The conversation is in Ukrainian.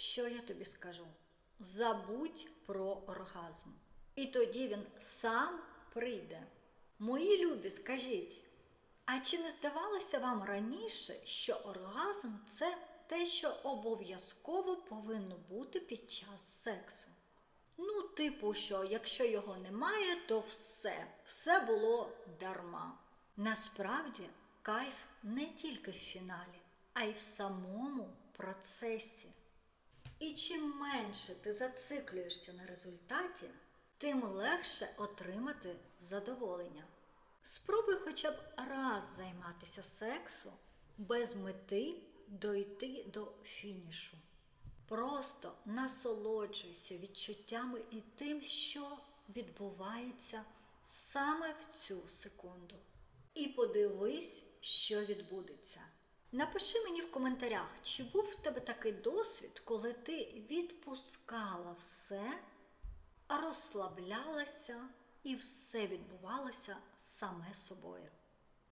що я тобі скажу. Забудь про оргазм. І тоді він сам прийде. Мої любі, скажіть, а чи не здавалося вам раніше, що оргазм це те, що обов'язково повинно бути під час сексу? Ну, типу, що якщо його немає, то все, все було дарма. Насправді, кайф не тільки в фіналі, а й в самому процесі. І чим менше ти зациклюєшся на результаті, тим легше отримати задоволення. Спробуй хоча б раз займатися сексом без мети дойти до фінішу. Просто насолоджуйся відчуттями і тим, що відбувається саме в цю секунду. І подивись, що відбудеться. Напиши мені в коментарях, чи був в тебе такий досвід, коли ти відпускала все, розслаблялася і все відбувалося саме собою.